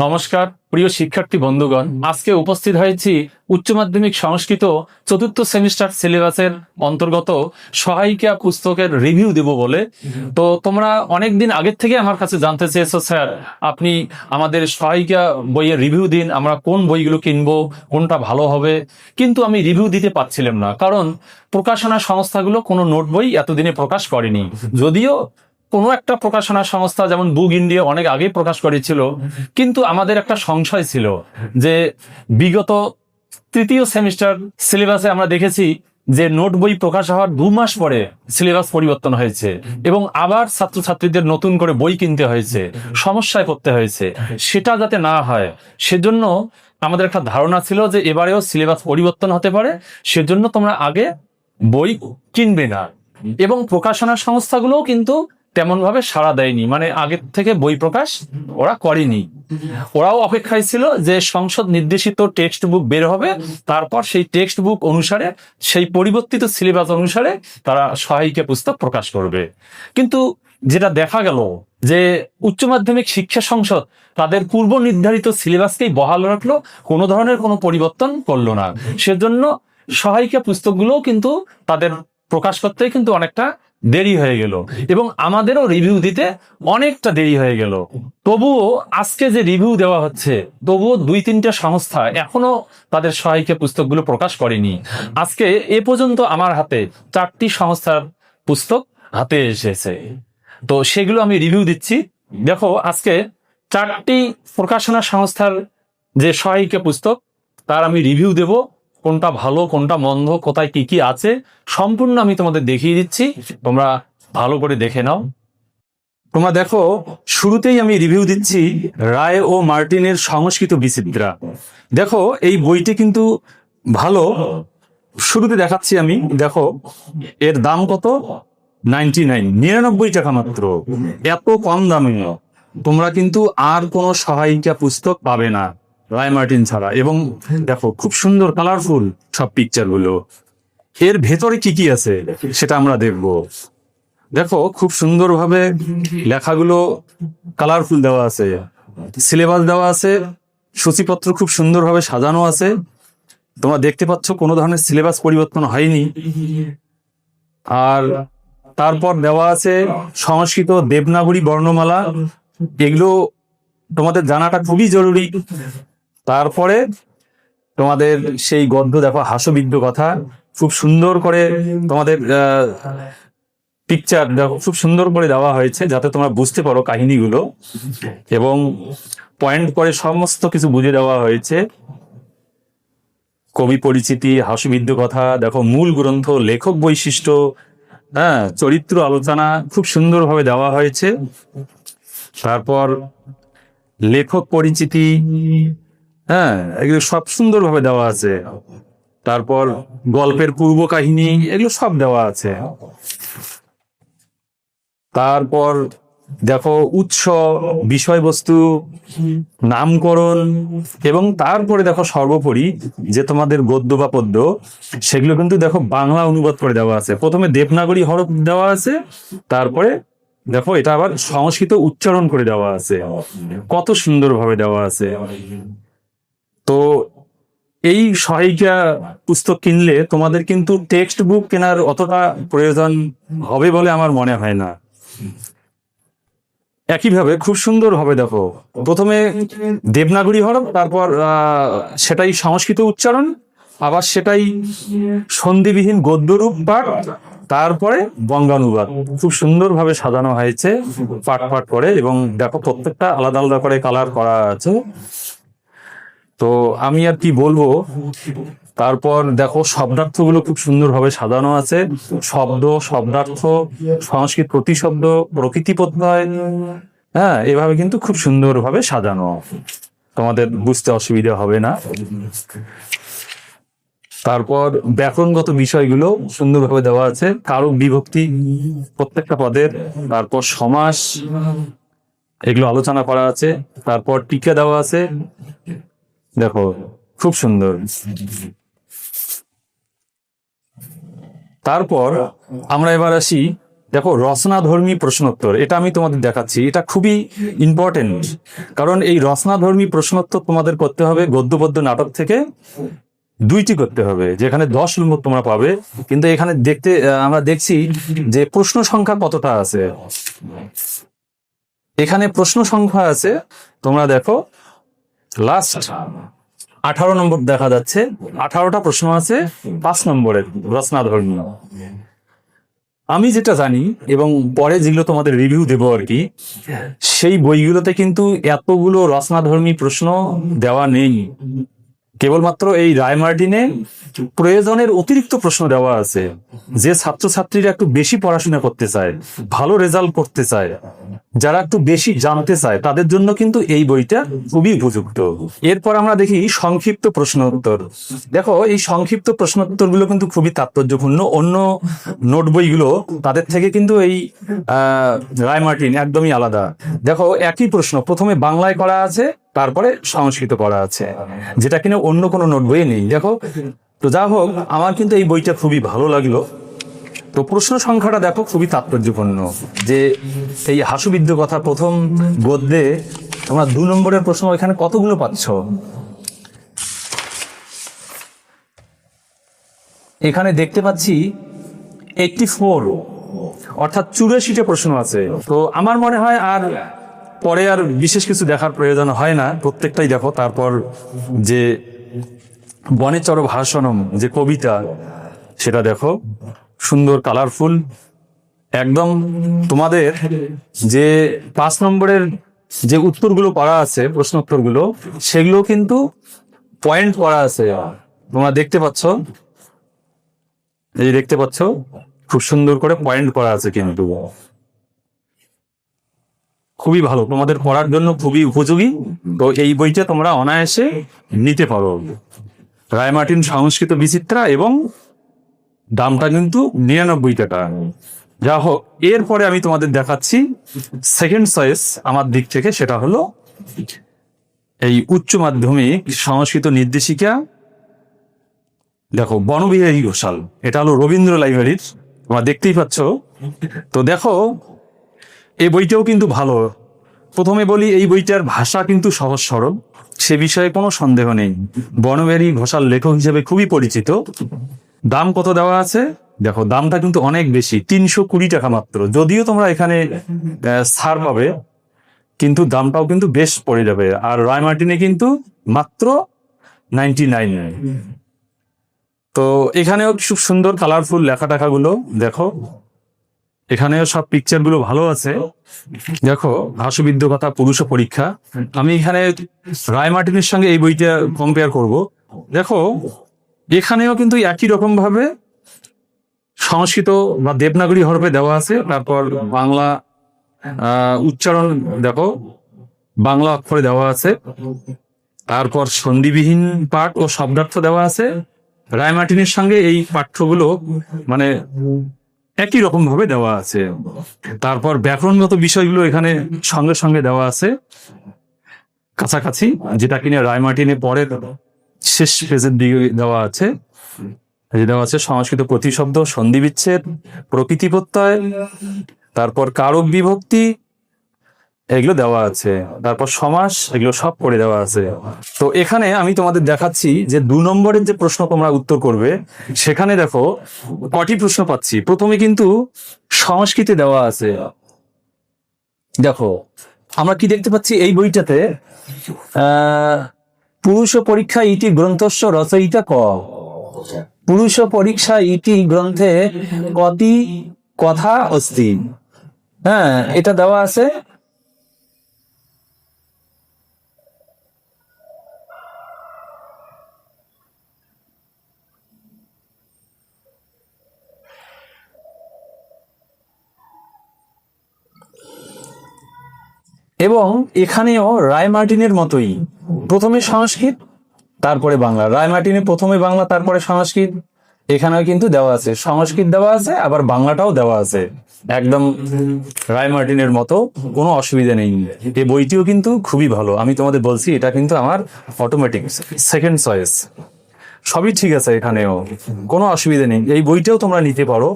নমস্কার, প্রিয় শিক্ষার্থী বন্ধুগণ। আজকে উপস্থিত হয়েছি উচ্চ মাধ্যমিক সংস্কৃত চতুর্থ সেমিস্টার সিলেবাসের অন্তর্গত সহায়িকা পুস্তকের রিভিউ দেব বলে। তো তোমরা অনেক দিন আগের থেকে আমার কাছে জানতে চেয়েছো, স্যার, আপনি আমাদের সহায়িকা বইয়ের রিভিউ দিন, আমরা কোন বইগুলো কিনবো, কোনটা ভালো হবে? কিন্তু আমি রিভিউ দিতে পারছিলাম না, কারণ প্রকাশনা সংস্থাগুলো কোনো নোট বই এতদিনে প্রকাশ করেনি। যদিও কোনো একটা প্রকাশনা সংস্থা, যেমন বুক ইন্ডিয়া অনেক আগে প্রকাশ করেছিল, কিন্তু আমাদের একটা সংশয় ছিল যে বিগত তৃতীয় সেমিস্টার সিলেবাসে আমরা দেখেছি যে নোট বই প্রকাশ হওয়ার দু মাস পরে সিলেবাস পরিবর্তন হয়েছে এবং আবার ছাত্রছাত্রীদের নতুন করে বই কিনতে হয়েছে, সমস্যায় পড়তে হয়েছে। সেটা যাতে না হয়, সেজন্য আমাদের একটা ধারণা ছিল যে এবারেও সিলেবাস পরিবর্তন হতে পারে, সেজন্য তোমরা আগে বই কিনবে না। এবং প্রকাশনা সংস্থাগুলোও কিন্তু তেমন ভাবে সাড়া দেয়নি। মানে আগের থেকে বই প্রকাশ ওরা করেনি। ওরাও অপেক্ষায় ছিল যে সংসদ নির্দেশিত টেক্সট বুক বের হবে, তারপর সেই টেক্সট বুক অনুসারে, সেই পরিবর্তিত সিলেবাস অনুসারে তারা সহায়িকা পুস্তক প্রকাশ করবে। কিন্তু যেটা দেখা গেল যে উচ্চ মাধ্যমিক শিক্ষা সংসদ তাদের পূর্ব নির্ধারিত সিলেবাসকেই বহাল রাখল, কোনো ধরনের কোনো পরিবর্তন করল না। সেজন্য সহায়িকা পুস্তকগুলোও কিন্তু তাদের প্রকাশ করতে কিন্তু অনেকটা দেরি হয়ে গেল। এবং আমাদেরও রিভিউ দিতে অনেকটা দেরি হয়ে গেল। তবুও আজকে যে রিভিউ দেওয়া হচ্ছে, তবুও দুই তিনটা সংস্থা এখনও তাদের সহায়িকা পুস্তকগুলো প্রকাশ করেনি। আজকে এ পর্যন্ত আমার হাতে চারটি সংস্থার পুস্তক হাতে এসেছে। তো সেগুলো আমি রিভিউ দিচ্ছি। দেখো, আজকে চারটি প্রকাশনা সংস্থার যে সহায়িকা পুস্তক, তার আমি রিভিউ দেব। কোনটা ভালো, কোনটা মন্দ, কোথায় কি কি আছে, সম্পূর্ণ আমি তোমাদের দেখিয়ে দিচ্ছি। তোমরা ভালো করে দেখে নাও। তোমরা দেখো, শুরুতেই আমি রিভিউ দিচ্ছি রায় ও মার্টিনের সংস্কৃত বিচিত্রা। দেখো, এই বইটি কিন্তু ভালো। শুরুতে দেখাচ্ছি আমি, দেখো, এর দাম কত? নাইনটি নাইন নিরানব্বই টাকা মাত্র। এত কম দামে তোমরা কিন্তু আর কোনো সহায়িকা পুস্তক পাবে না। রায় মার্টিন ছাড়া। এবং দেখো, খুব সুন্দর কালারফুল সব পিকচারগুলো। এর ভেতরে কি কি আছে, সেটা আমরা দেখব। দেখো, খুব সুন্দরভাবে লেখাগুলো কালারফুল দেওয়া আছে। সিলেবাস দেওয়া আছে। সূচিপত্র খুব সুন্দরভাবে সাজানো আছে। তোমরা দেখতে পাচ্ছ, কোনো ধরনের সিলেবাস পরিবর্তন হয়নি। আর তারপর দেওয়া আছে সংস্কৃত দেবনাগরী বর্ণমালা। এগুলো তোমাদের জানাটা খুবই জরুরি। তারপরে তোমাদের সেই গদ্য দেখো হাস্যবিদ্য কথা। খুব সুন্দর করে তোমাদের পিকচার দেখো, খুব সুন্দর করে দেওয়া হয়েছে যাতে তোমরা বুঝতে পারো কাহিনীগুলো। এবং পয়েন্ট করে সমস্ত কিছু বুঝে দেওয়া হয়েছে। কবি পরিচিতি হাস্যবিদ্য কথা, দেখো, মূল গ্রন্থ, লেখক বৈশিষ্ট্য হ্যাঁ চরিত্র আলোচনা খুব সুন্দরভাবে দেওয়া হয়েছে। তারপর লেখক পরিচিতি হ্যাঁ এগুলো সব সুন্দরভাবে দেওয়া আছে। তারপর গল্পের পূর্ব কাহিনী, এগুলো সব দেওয়া আছে। তারপর দেখো উৎস বিষয়বস্তু, নামকরণ এবং তারপরে দেখো সর্বোপরি যে তোমাদের গদ্য বা পদ্য, সেগুলো কিন্তু দেখো বাংলা অনুবাদ করে দেওয়া আছে। প্রথমে দেবনাগরী হরফ দেওয়া আছে, তারপরে দেখো এটা আবার সংস্কৃত উচ্চারণ করে দেওয়া আছে। কত সুন্দরভাবে দেওয়া আছে। তো এই সহায়িকা পুস্তক কিনলে তোমাদের কিন্তু টেক্সট বুক কেনার অতটা প্রয়োজন হবে বলে আমার মনে হয় না। একইভাবে খুব সুন্দর হবে দেখো। প্রথমে দেবনাগরী হরফ তারপর সেটাই সংস্কৃত উচ্চারণ, আবার সেটাই সন্ধিবিহীন গদ্যরূপ পাঠ, তারপরে বঙ্গানুবাদ। খুব সুন্দরভাবে সাজানো হয়েছে পাঠ পাঠ করে, এবং দেখো প্রত্যেকটা আলাদা আলাদা করে কালার করা আছে। তো আমি আর কি বলব? তারপর দেখো, শব্দার্থগুলো খুব সুন্দরভাবে সাজানো আছে। শব্দ, শব্দার্থ, সংস্কৃত প্রতিশব্দ, প্রকৃতি প্রত্যয় হ্যাঁ এভাবে কিন্তু খুব সুন্দরভাবে সাজানো। তোমাদের বুঝতে অসুবিধা হবে না। তারপর ব্যাকরণগত বিষয়গুলো সুন্দরভাবে দেওয়া আছে। কারক বিভক্তি প্রত্যেকটা পদের। তারপর সমাস, এগুলো আলোচনা করা আছে। তারপর টিকা দেওয়া আছে। দেখো, খুব সুন্দর। তারপর আমরা এবার আসি, দেখো, রচনাধর্মী প্রশ্নোত্তর। এটা আমি তোমাদের দেখাচ্ছি। এটা খুবই ইম্পর্টেন্ট কারণ এই রচনাধর্মী প্রশ্নোত্তর তোমাদের করতে হবে গদ্য পদ্য নাটক থেকে। দুইটি করতে হবে, যেখানে দশ নম্বর তোমরা পাবে। কিন্তু এখানে দেখতে আমরা দেখছি যে প্রশ্ন সংখ্যা কতটা আছে। এখানে প্রশ্ন সংখ্যা আছে, তোমরা দেখো লাস্ট আঠারো নম্বর দেখা যাচ্ছে। আঠারোটা প্রশ্ন আছে, পাঁচ নম্বরের রচনা রচনাধর্মী। আমি যেটা জানি, এবং পরে যেগুলো তোমাদের রিভিউ দেবো আর কি, সেই বইগুলোতে কিন্তু এতগুলো রচনাধর্মী প্রশ্ন দেওয়া নেই। কেবলমাত্র এই রায় মার্টিনে প্রয়োজনের অতিরিক্ত প্রশ্ন দেওয়া আছে। যে ছাত্রছাত্রীরা একটু বেশি পড়াশোনা করতে চায় ভালো রেজাল্ট করতে চায় যারা একটু বেশি জানতে চায় তাদের জন্য কিন্তু এই বইটা খুবই উপযুক্ত। এরপর আমরা দেখি সংক্ষিপ্ত প্রশ্ন উত্তর দেখো এই সংক্ষিপ্ত প্রশ্ন উত্তরগুলো কিন্তু খুবই তাৎপর্যপূর্ণ। অন্য নোট বইগুলো তাদের থেকে কিন্তু এই আহ, রায় মার্টিন একদমই আলাদা। দেখো একই প্রশ্ন। প্রথমে বাংলায় করা আছে তারপরে সংস্কৃত করা আছে, যেটা কিনা অন্য কোনো নোট বইয়ে নেই। দেখো, তো যা হোক, আমার কিন্তু এই বইটা খুবই ভালো লাগল। তো প্রশ্ন সংখ্যাটা দেখো, খুবই তাৎপর্যপূর্ণ। যে এই হাসুবিদ্য কথা প্রথম গদ্যে তোমরা দু নম্বরের প্রশ্ন এখানে কতগুলো পাচ্ছ? এখানে দেখতে পাচ্ছি এইটটি ফোর অর্থাৎ চুরাশিটা প্রশ্ন আছে। তো আমার মনে হয় আর পরে আর বিশেষ কিছু দেখার প্রয়োজন হয় না। প্রত্যেকটাই দেখো, তারপর যে বনে বনেচর ভাষণম, যে কবিতা, সেটা দেখো। সুন্দর কালারফুল একদম তোমাদের যে পাঁচ নম্বরের যে উত্তরগুলো করা আছে প্রশ্ন উত্তরগুলো সেগুলো কিন্তু পয়েন্ট করা আছে। তোমরা দেখতে পাচ্ছ? এই দেখতে পাচ্ছ? খুব সুন্দর করে পয়েন্ট করা আছে কিন্তু। খুবই ভালো। তোমাদের পড়ার জন্য খুবই উপযোগী। তো এই বইটা তোমরা অনায়াসে নিতে পারো। রায় মার্টিন সংস্কৃত বিচিত্রা এবং দামটা কিন্তু নিরানব্বই টাকা যা হোক, এরপরে আমি তোমাদের দেখাচ্ছি সেকেন্ড চয়েস আমার দিক থেকে, সেটা হলো এই উচ্চ মাধ্যমিক সংস্কৃত নির্দেশিকা। দেখো, বনবিহারী ঘোষাল, এটা হলো রবীন্দ্র লাইব্রেরির, তোমরা দেখতেই পাচ্ছ। তো দেখো এই বইটাও কিন্তু ভালো। প্রথমে বলি, এই বইটার ভাষা কিন্তু সহজ সরল, সে বিষয়ে কোনো সন্দেহ নেই। বনবেরি ঘোষাল লেখক হিসেবে খুবই পরিচিত। দাম কত দেওয়া আছে? দেখো, দামটা কিন্তু অনেক বেশি, তিনশো কুড়ি টাকা মাত্র। যদিও তোমরা এখানে ছাড় পাবে, কিন্তু দামটাও কিন্তু বেশ পড়ে যাবে। আর রয় মার্টিনে কিন্তু মাত্র নাইনটি নাইন। তো এখানেও খুব সুন্দর কালারফুল লেখা টাকাগুলো দেখো। এখানেও সব পিকচারগুলো ভালো আছে। দেখো হাসুবিদ্য কথা, পুরুষ পরীক্ষা। আমি এখানে রায় মার্টিনের সঙ্গে এই বইটা কম্পেয়ার করব। দেখো, এখানেও কিন্তু একই রকম ভাবে সংস্কৃত বা দেবনাগরী হরফে দেওয়া আছে। তারপর বাংলা উচ্চারণ দেখো, বাংলা অক্ষরে দেওয়া আছে। তারপর সন্ধিবিহীন পাঠ ও শব্দার্থ দেওয়া আছে। রায় মার্টিনের সঙ্গে এই পাঠ্যগুলো মানে একই রকম ভাবে দেওয়া আছে। তারপর ব্যাকরণগত বিষয়গুলো এখানে সঙ্গে সঙ্গে দেওয়া আছে। কাছাকাছি, যেটা কিনে রায় মার্টিনে পরের শেষ পেজের দিকে দেওয়া আছে। যে দেওয়া আছে, সংস্কৃত প্রতিশব্দ সন্ধি বিচ্ছেদ প্রকৃতি প্রত্যয়, তারপর কারক বিভক্তি এগুলো দেওয়া আছে। তারপর সমাস, এগুলো সব করে দেওয়া আছে। তো এখানে আমি তোমাদের দেখাচ্ছি যে দু নম্বরের যে প্রশ্ন তোমরা উত্তর করবে, সেখানে দেখো কটি প্রশ্ন পাচ্ছি। প্রথমে কিন্তু সংস্কৃতে দেওয়া আছে। দেখো, আমরা কি দেখতে পাচ্ছি এই বইটাতে? পুরুষ পরীক্ষা ইতি গ্রন্থস্য রচয়িতা ক। পুরুষ পরীক্ষা ইতি গ্রন্থে কতি কথা অস্তি। হ্যাঁ এটা দেওয়া আছে। এবং এখানেও রায় মার্টিনের মতোই। প্রথমে সংস্কৃত, তারপরে বাংলা। রায় মার্টিনে প্রথমে বাংলা, তারপরে সংস্কৃত। এখানেও কিন্তু দেওয়া আছে। সংস্কৃত দেওয়া আছে, আবার বাংলাটাও দেওয়া আছে। একদম রায় মার্টিনের মতো, কোনো অসুবিধা নেই। এই বইটিও কিন্তু খুবই ভালো। আমি তোমাদের বলছি, এটা কিন্তু আমার অটোমেটিক সেকেন্ড চয়েস সবই ঠিক আছে এখানেও, কোনো অসুবিধা নেই। এই বইটাও তোমরা নিতে পারো।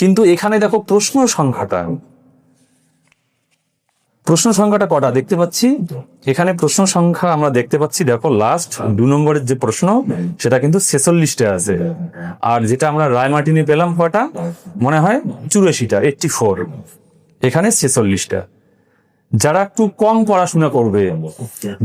কিন্তু এখানে দেখো প্রশ্ন সংখ্যাটা। প্রশ্ন সংখ্যাটা কটা? দেখতে পাচ্ছি। এখানে প্রশ্ন সংখ্যা আমরা দেখতে পাচ্ছি দেখো লাস্ট দু নম্বরের যে প্রশ্ন সেটা কিন্তু ছেচল্লিশটা আছে। আর যেটা আমরা রায় মার্টিনে পেলাম কটা? মনে হয় চুরাশিটা এইটটি ফোর এখানে ছেচল্লিশটা। যারা একটু কম পড়াশোনা করবে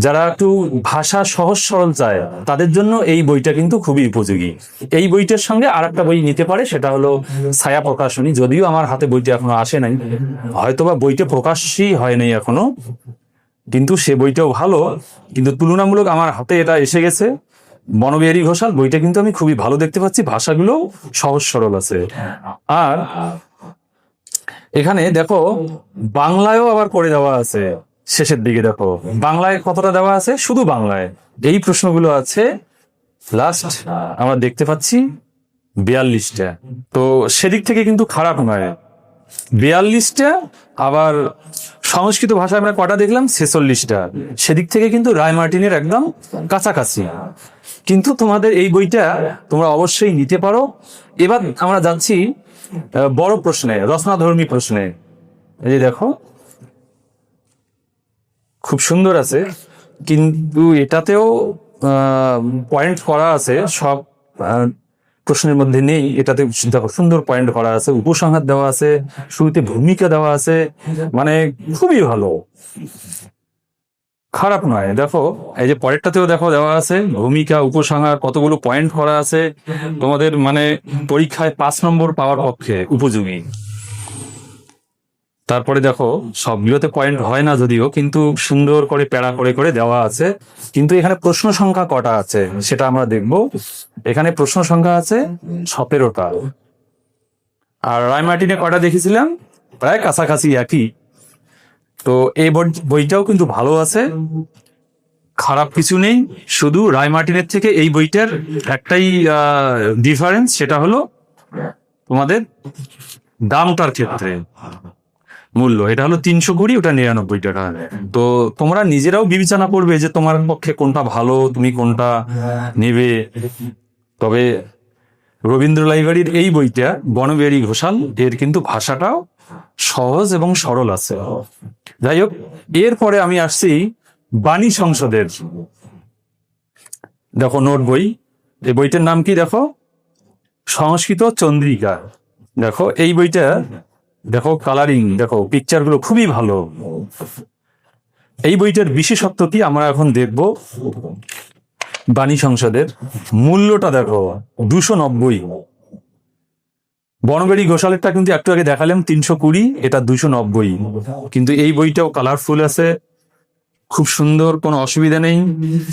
যারা একটু ভাষা সহজ সরল চায় তাদের জন্য এই বইটা কিন্তু খুবই উপযোগী। এই বইটার সঙ্গে আর একটা বই নিতে পারে সেটা হলো ছায়া প্রকাশনী। যদিও আমার হাতে বইটা এখনও আসে নাই হয়তোবা বইটা প্রকাশই হয় নাই এখনও কিন্তু সে বইটাও ভালো। কিন্তু তুলনামূলক আমার হাতে এটা এসে গেছে। বনবিহারী ঘোষাল বইটা কিন্তু আমি খুবই ভালো দেখতে পাচ্ছি ভাষাগুলো সহজ সরল আছে। আর এখানে দেখো, বাংলায়ও আবার করে দেওয়া আছে শেষের দিকে, দেখো। বাংলায় কতটা দেওয়া আছে? শুধু বাংলায়। এই প্রশ্নগুলো আছে। লাস্ট আমরা দেখতে পাচ্ছি বিয়াল্লিশটা। তো সেদিক থেকে কিন্তু খারাপ নয়। বিয়াল্লিশটা, আবার সংস্কৃত ভাষায় আমরা কটা দেখলাম? ছেচল্লিশটা। সেদিক থেকে কিন্তু রায় মার্টিনের একদম কাছাকাছি। কিন্তু তোমাদের এই বইটা তোমরা অবশ্যই নিতে পারো। এবার আমরা যাচ্ছি বড় প্রশ্নে, রচনাধর্মী প্রশ্নে। এই দেখো, খুব সুন্দর আছে, কিন্তু এটাতেও পয়েন্ট করা আছে, সব প্রশ্নের মধ্যে নেই, এটাতে দেখো, সুন্দর পয়েন্ট করা আছে, উপসংহার দেওয়া আছে, শুরুতে ভূমিকা দেওয়া আছে মানে খুবই ভালো। খারাপ নয়। দেখো, এই যে পরেরটাতেও দেখো দেওয়া আছে, ভূমিকা, উপসংহার, কতগুলো পয়েন্ট করা আছে। তোমাদের মানে পরীক্ষায় পাঁচ নম্বর পাওয়ার পক্ষে উপযোগী। তারপরে দেখো সবগুলোতে পয়েন্ট হয় না যদিও, কিন্তু সুন্দর করে প্যারা করে করে দেওয়া আছে। কিন্তু এখানে প্রশ্ন সংখ্যা কটা আছে, সেটা আমরা দেখব। এখানে প্রশ্ন সংখ্যা আছে সতেরোটা। আর রায়মার্টিনে কটা দেখেছিলাম? প্রায় কাছাকাছি একই। তো এই বই- বইটাও কিন্তু ভালো আছে। খারাপ কিছু নেই। শুধু রায়মার্টিনের থেকে এই বইটার একটাই ডিফারেন্স সেটা হলো তোমাদের দামটার ক্ষেত্রে মূল্য। এটা হলো তিনশো কুড়ি, ওটা নিরানব্বই টাকা। তো তোমরা নিজেরাও বিবেচনা করবে যে তোমার পক্ষে কোনটা ভালো, তুমি কোনটা নেবে। তবে রবীন্দ্র লাইব্রেরির এই বইটা বনবিহারী ঘোষাল, এর কিন্তু ভাষাটাও সহজ এবং সরল আছে। যাই হোক এরপরে আমি আসছি বাণী সংসদের। দেখো, নোট বই। এই বইটার নাম কি দেখো? সংস্কৃত চন্দ্রিকা। দেখো, এই বইটা দেখো কালারিং দেখো পিকচারগুলো খুবই ভালো। এই বইটার বিশেষত্ব কি? আমরা এখন দেখব বাণী সংসদের মূল্যটা দেখো। দুশো নব্বই। বনবেড়ি ঘোষালেরটা কিন্তু একটু আগে দেখালাম, তিনশো কুড়ি, এটা দুশো নব্বই। কিন্তু এই বইটাও কালারফুল আছে, খুব সুন্দর, কোনো অসুবিধা নেই।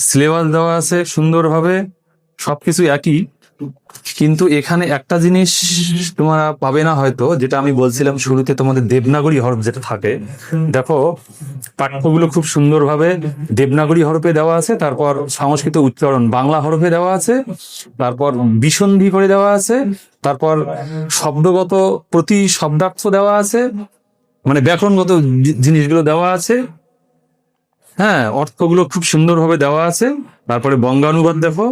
সিলেবাস দেওয়া আছে, সুন্দরভাবে, সবকিছু একই। কিন্তু এখানে একটা জিনিস তোমরা পাবে না হয়তো, যেটা আমি বলছিলাম শুরুতে তোমাদের দেবনাগরী হরফ যেটা থাকে। দেখো, পাঠ্যগুলো খুব সুন্দরভাবে দেবনাগরী হরফে দেওয়া আছে, তারপর সংস্কৃত উচ্চারণ বাংলা হরফে দেওয়া আছে, তারপর বিসন্ধি করে দেওয়া আছে, তারপর শব্দগত প্রতি শব্দার্থ দেওয়া আছে মানে ব্যাকরণগত জিনিসগুলো দেওয়া আছে। হ্যাঁ অর্থগুলো খুব সুন্দরভাবে দেওয়া আছে, তারপরে বঙ্গানুবাদ দেখো।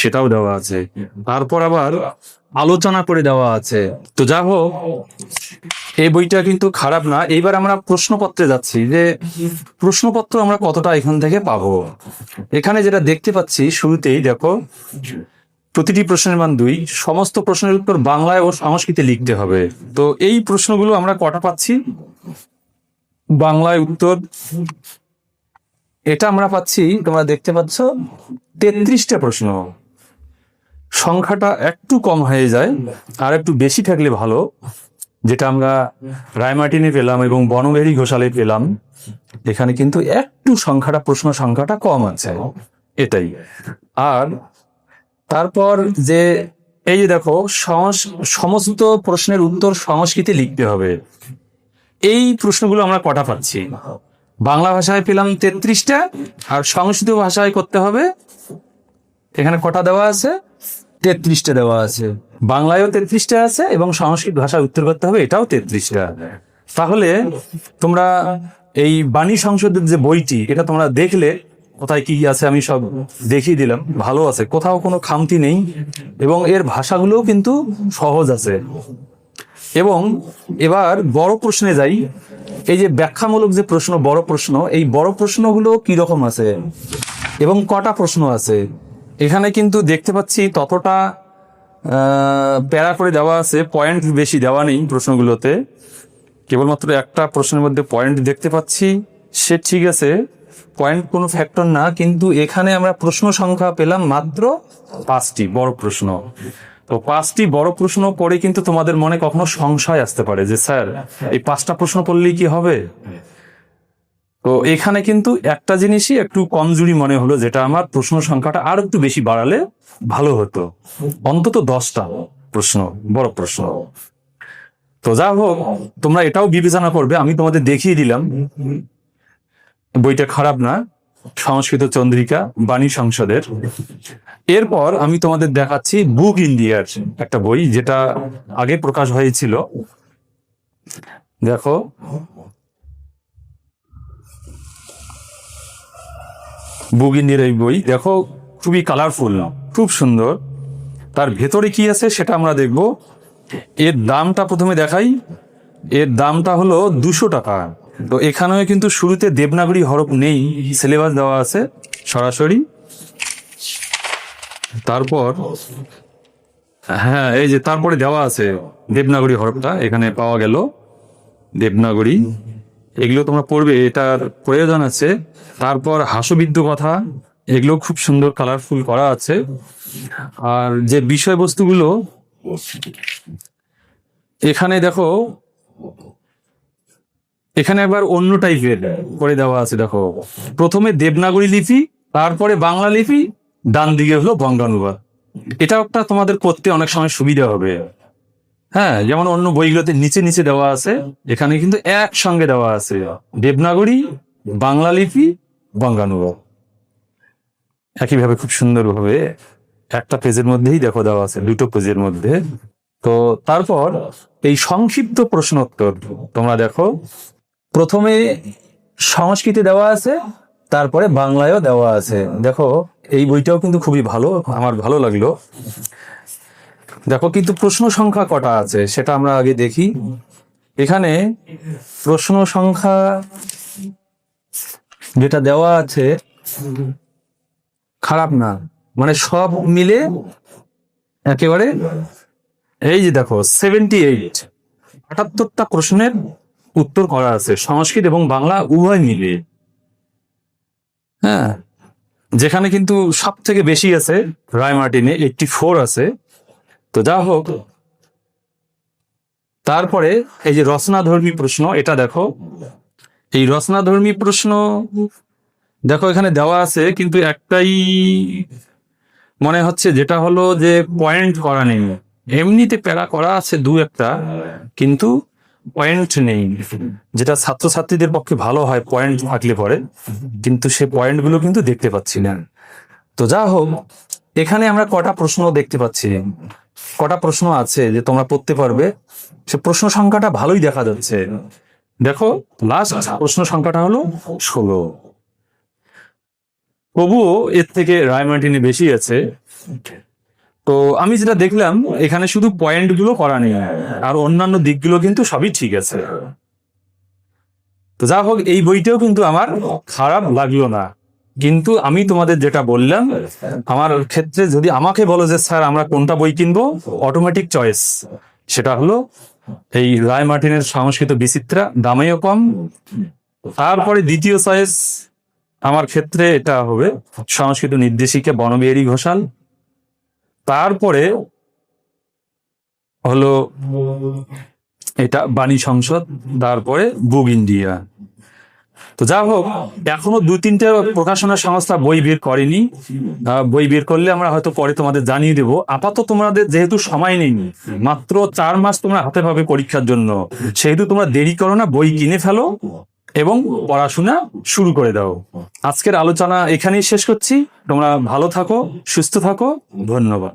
সেটাও দেওয়া আছে। তারপর আবার আলোচনা করে দেওয়া আছে। তো যা হোক এই বইটা কিন্তু খারাপ না। এইবার আমরা প্রশ্নপত্রে যাচ্ছি যে প্রশ্নপত্র আমরা কতটা এখান থেকে পাবো? এখানে যেটা দেখতে পাচ্ছি শুরুতেই দেখো প্রতিটি প্রশ্নের মান দুই। সমস্ত প্রশ্নের উত্তর বাংলায় ও সংস্কৃতে লিখতে হবে। তো এই প্রশ্নগুলো আমরা কটা পাচ্ছি? বাংলায় উত্তর। এটা আমরা পাচ্ছি তোমরা দেখতে পাচ্ছ তেত্রিশটা প্রশ্ন। সংখ্যাটা একটু কম হয়ে যায়, আর একটু বেশি থাকলে ভালো। যেটা আমরা রায়মার্টিনে পেলাম এবং বনবেরি ঘোষালে পেলাম, এখানে কিন্তু একটু সংখ্যাটা, প্রশ্ন সংখ্যাটা কম আছে। এটাই। আর তারপর যে, এই যে দেখো সমস্ত প্রশ্নের উত্তর সংস্কৃতে লিখতে হবে। এই প্রশ্নগুলো আমরা কটা পাচ্ছি? বাংলা ভাষায় পেলাম তেত্রিশটা, আর সংস্কৃত ভাষায় করতে হবে, এখানে কটা দেওয়া আছে? তেত্রিশটা দেওয়া আছে। বাংলায়ও তেত্রিশটা আছে এবং সংস্কৃত ভাষায় উত্তর করতে হবে, এটাও তেত্রিশটা। তাহলে তোমরা এই বাণী সংসদের যে বইটি, এটা তোমরা দেখলে কোথায় কি আছে আমি সব দেখিয়ে দিলাম, ভালো আছে। কোথাও কোনো খামতি নেই এবং এর ভাষাগুলোও কিন্তু সহজ আছে। এবং এবার বড় প্রশ্নে যাই, এই যে ব্যাখ্যামূলক যে প্রশ্ন, বড় প্রশ্ন, এই বড় প্রশ্নগুলো কি রকম আছে? এবং কটা প্রশ্ন আছে? এখানে কিন্তু দেখতে পাচ্ছি ততটা প্যারা করে দেওয়া আছে পয়েন্ট বেশি দেওয়া নেই প্রশ্নগুলোতে। কেবলমাত্র একটা প্রশ্নের মধ্যে পয়েন্ট দেখতে পাচ্ছি, সে ঠিক আছে পয়েন্ট কোনো ফ্যাক্টর না, কিন্তু এখানে আমরা প্রশ্ন সংখ্যা পেলাম মাত্র পাঁচটি, বড় প্রশ্ন। তো পাঁচটি বড় প্রশ্ন পড়ে কিন্তু তোমাদের মনে কখনো সংশয় আসতে পারে যে, স্যার, এই পাঁচটা প্রশ্ন পড়লেই কি হবে? তো এখানে কিন্তু একটা জিনিসই একটু কমজোরি মনে হলো, যেটা আমার প্রশ্ন সংখ্যাটা আর একটু বেশি বাড়ালে ভালো হতো। অন্তত দশটা প্রশ্ন, বড় প্রশ্ন। তো যা হোক, তোমরা এটাও বিবেচনা করবে, আমি তোমাদের দেখিয়ে দিলাম। বইটা খারাপ না, সংস্কৃত চন্দ্রিকা, বাণী সংসদের। এরপর আমি তোমাদের দেখাচ্ছি বুক ইন্ডিয়ার একটা বই, যেটা আগে প্রকাশ হয়েছিল। দেখো বুক ইন্ডিয়ার এই বই, দেখো, খুবই কালারফুল খুব সুন্দর। তার ভেতরে কি আছে সেটা আমরা দেখব। এর দামটা প্রথমে দেখাই। এর দামটা হলো দুশো টাকা। তো এখানেও কিন্তু শুরুতে দেবনাগরী হরফ নেই সিলেবাস দেওয়া আছে সরাসরি। তারপর হ্যাঁ এই যে তারপরে দেওয়া আছে দেবনাগরী হরফটা, এখানে পাওয়া গেল দেবনাগরী। এগুলো তোমরা পড়বে, এটার প্রয়োজন আছে। তারপর হাসবিদ্য কথা, এগুলো খুব সুন্দর কালারফুল করা আছে। আর যে বিষয়বস্তুগুলো, এখানে দেখো, এখানে একবার অন্য টাইপের করে দেওয়া আছে, দেখো। প্রথমে দেবনাগরী লিপি, তারপরে বাংলা লিপি, ডান দিকে হলো বঙ্গানুবাদ। এটা একটা তোমাদের করতে অনেক সময় সুবিধা হবে। হ্যাঁ যেমন অন্য বইগুলোতে নিচে নিচে দেওয়া আছে, এখানে কিন্তু একসঙ্গে দেওয়া আছে। দেবনাগরী, বাংলা লিপি বঙ্গানুবাদ একইভাবে খুব সুন্দরভাবে একটা পেজের মধ্যেই দেখো দেওয়া আছে, দুটো পেজের মধ্যে। তো তারপর এই সংক্ষিপ্ত প্রশ্নোত্তর তোমরা দেখো। প্রথমে সংস্কৃতে দেওয়া আছে, তারপরে বাংলায়ও দেওয়া আছে। দেখো, এই বইটাও কিন্তু খুবই ভালো, আমার ভালো লাগল। দেখো, কিন্তু প্রশ্ন সংখ্যা কটা আছে সেটা আমরা আগে দেখি। এখানে প্রশ্ন সংখ্যা যেটা দেওয়া আছে, খারাপ না। মানে সব মিলে একেবারে এই যে দেখো সেভেন্টি এইট আটাত্তরটা প্রশ্নের উত্তর করা আছে, সংস্কৃত এবং বাংলা উভয় মিলে। হ্যাঁ যেখানে কিন্তু সব থেকে বেশি আছে রায় মার্টিনে এইটটি ফোর আছে। তো যা হোক, তারপরে এই যে রচনাধর্মী প্রশ্ন, এটা দেখো। এই রচনাধর্মী প্রশ্ন দেখো, এখানে দেওয়া আছে, কিন্তু একটাই মনে হচ্ছে, যেটা হলো যে পয়েন্ট করা নেই। এমনিতে প্যারা করা আছে দু একটা, কিন্তু পয়েন্ট নেই। যেটা ছাত্রছাত্রীদের পক্ষে ভালো হয় পয়েন্ট থাকলে পরে, কিন্তু সে পয়েন্টগুলো কিন্তু দেখতে পাচ্ছি না। তো যা হোক, এখানে আমরা কটা প্রশ্ন দেখতে পাচ্ছি। কটা প্রশ্ন আছে যে তোমরা পড়তে পারবে? সে প্রশ্ন সংখ্যাটা ভালোই দেখা যাচ্ছে। দেখো লাস্ট প্রশ্ন সংখ্যাটা হলো ষোলো। তবুও এর থেকে রায়মার্টিনে বেশি আছে। তো আমি যেটা দেখলাম, এখানে শুধু পয়েন্টগুলো করা নেই, আর অন্যান্য দিকগুলো কিন্তু সবই ঠিক আছে। তো যা হোক এই বইটাও কিন্তু আমার খারাপ লাগল না। কিন্তু আমি তোমাদের যেটা বললাম, আমার ক্ষেত্রে যদি আমাকে বলো যে, স্যার, আমরা কোনটা বই কিনবো? অটোমেটিক চয়েস সেটা হলো এই রায় মার্টিনের সংস্কৃত বিচিত্রা, দামেও কম। তারপরে দ্বিতীয় চয়েস আমার ক্ষেত্রে এটা হবে সংস্কৃত নির্দেশিকা বনবিহারী ঘোষাল। তারপরে হলো এটা বাণী সংসদ, তারপরে বুক ইন্ডিয়া। তো যা হোক, এখনও দু তিনটে প্রকাশনা সংস্থা বই বের করেনি। বই বের করলে আমরা হয়তো পরে তোমাদের জানিয়ে দেবো। আপাতত তোমাদের যেহেতু সময় নেই, মাত্র চার মাস তোমরা হাতে পাবে পরীক্ষার জন্য। সেহেতু তোমরা দেরি করো না, বই কিনে ফেলো এবং পড়াশোনা শুরু করে দাও। আজকের আলোচনা এখানেই শেষ করছি। তোমরা ভালো থাকো, সুস্থ থাকো। ধন্যবাদ।